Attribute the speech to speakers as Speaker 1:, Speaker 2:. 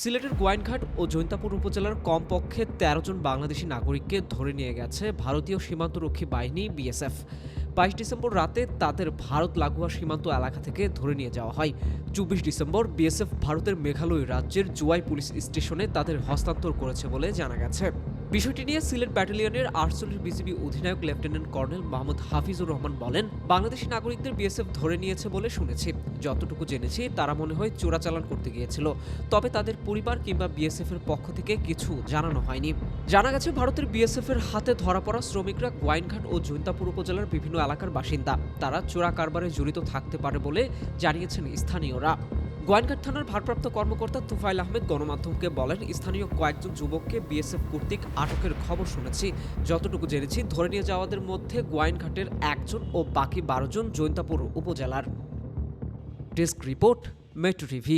Speaker 1: সিলেটের গোয়াইনঘাট ও জৈন্তাপুর উপজেলার কমপক্ষে তেরো জন বাংলাদেশি নাগরিককে ধরে নিয়ে গেছে ভারতীয় সীমান্তরক্ষী বাহিনী, বিএসএফ। বাইশ ডিসেম্বর রাতে তাদের ভারত লাগোয়া সীমান্ত এলাকা থেকে ধরে নিয়ে যাওয়া হয়। চব্বিশ ডিসেম্বর বিএসএফ ভারতের মেঘালয় রাজ্যের জুয়াই পুলিশ স্টেশনে তাদের হস্তান্তর করেছে বলে জানা গেছে। বিষয়টি নিয়ে সিলেট ব্যাটালিয়নের আটচল্লিশ বিজিবি অধিনায়ক লেফটেন্যান্ট কর্নেল মোহাম্মদ হাফিজুর রহমান বলেন, বাংলাদেশি নাগরিকদের বিএসএফ ধরে নিয়েছে বলে শুনেছি। যতটুকু জেনেছি, তারা মনে হয় চোরাচালান করতে গিয়েছিল। তবে তাদের পরিবার কিংবা বিএসএফ এর পক্ষ থেকে কিছু জানানো হয়নি। জানা গেছে, ভারতের বিএসএফ এর হাতে ধরা পড়া শ্রমিকরা গোয়াইনঘাট ও জৈন্তাপুর উপজেলার বিভিন্ন এলাকার বাসিন্দা। তারা চোরা কারবারে জড়িত থাকতে পারে বলে জানিয়েছেন স্থানীয়রা। গোয়াইনঘাট থানার ভারপ্রাপ্ত কর্মকর্তা তুফাইল আহমেদ গণমাধ্যমকে বলেন, স্থানীয় কয়েকজন যুবককে বিএসএফ কর্তৃক আটকের খবর শুনেছি। যতটুকু জেনেছি, ধরে নিয়ে যাওয়াদের মধ্যে গোয়াইনঘাটের একজন ও বাকি বারো জন জৈন্তাপুর উপজেলার। Desk report metro TV